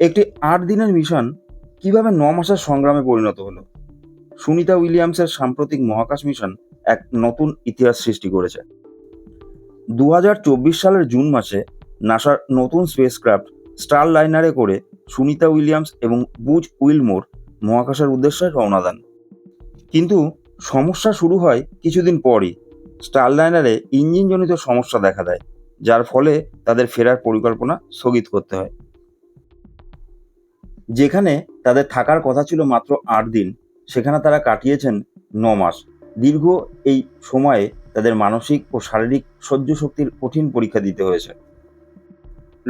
একটি আট দিনের মিশন কীভাবে ন মাসের সংগ্রামে পরিণত হলো? সুনিতা উইলিয়ামসের সাম্প্রতিক মহাকাশ মিশন এক নতুন ইতিহাস সৃষ্টি করেছে। দু হাজার চব্বিশ সালের জুন মাসে নাসার নতুন স্পেসক্রাফট স্টার লাইনারে করে সুনিতা উইলিয়ামস এবং বুজ উইলমোর মহাকাশের উদ্দেশ্যে রওনা দেন। কিন্তু সমস্যা শুরু হয় কিছুদিন পরই। স্টারলাইনারে ইঞ্জিনজনিত সমস্যা দেখা দেয়, যার ফলে তাদের ফেরার পরিকল্পনা স্থগিত করতে হয়। যেখানে তাদের থাকার কথা ছিল মাত্র আট দিন, সেখানে তারা কাটিয়েছেন ন মাস। দীর্ঘ এই সময়ে তাদের মানসিক ও শারীরিক সহ্য শক্তির কঠিন পরীক্ষা দিতে হয়েছে।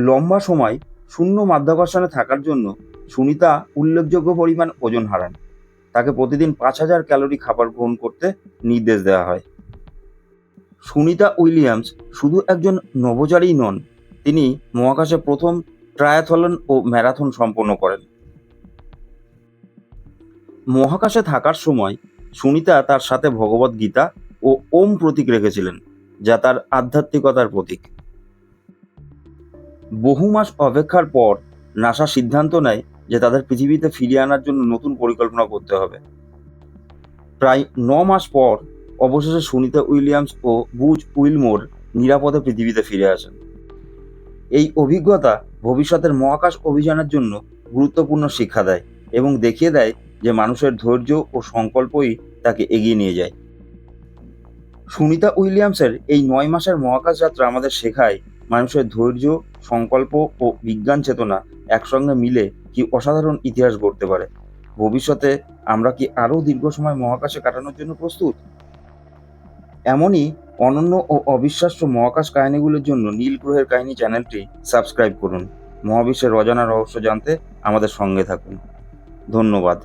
লম্বা সময় শূন্য মাধ্যাকর্ষণে থাকার জন্য সুনিতা উল্লেখযোগ্য পরিমাণ ওজন হারান। তাকে প্রতিদিন পাঁচ হাজার ক্যালোরি খাবার গ্রহণ করতে নির্দেশ দেওয়া হয়। সুনিতা উইলিয়ামস শুধু একজন নভোচারী নন, তিনি মহাকাশে প্রথম ট্রায়াথলন ও ম্যারাথন সম্পন্ন করেন। মহাকাশে থাকার সময় সুনিতা তার সাথে ভগবত গীতা ও ওম প্রতীক রেখেছিলেন, যা তার আধ্যাত্মিকতার প্রতীক। বহু মাস অপেক্ষার পর নাসা সিদ্ধান্ত নেয় যে তাদের পৃথিবীতে ফিরিয়ে আনার জন্য নতুন পরিকল্পনা করতে হবে। প্রায় ন মাস পর অবশেষে সুনিতা উইলিয়ামস ও বুজ উইলমোর নিরাপদে পৃথিবীতে ফিরে আসেন। এই অভিজ্ঞতা ভবিষ্যতের মহাকাশ অভিযানের জন্য গুরুত্বপূর্ণ শিক্ষা দেয় এবং দেখিয়ে দেয় যে মানুষের ধৈর্য ও সংকল্পই তাকে এগিয়ে নিয়ে যায়। সুনিতা উইলিয়ামসের এই নয় মাসের মহাকাশ যাত্রা আমাদের শেখায় মানুষের ধৈর্য, সংকল্প ও বিজ্ঞান চেতনা একসঙ্গে মিলে কি অসাধারণ ইতিহাস গড়তে পারে। ভবিষ্যতে আমরা কি আরও দীর্ঘ সময় মহাকাশে কাটানোর জন্য প্রস্তুত? এমনই অনন্য ও অবিশ্বাস্য মহাকাশ কাহিনীগুলোর জন্য নীল গ্রহের কাহিনী চ্যানেলটি সাবস্ক্রাইব করুন। মহাবিশ্বের রজানা রহস্য জানতে আমাদের সঙ্গে থাকুন। ধন্যবাদ।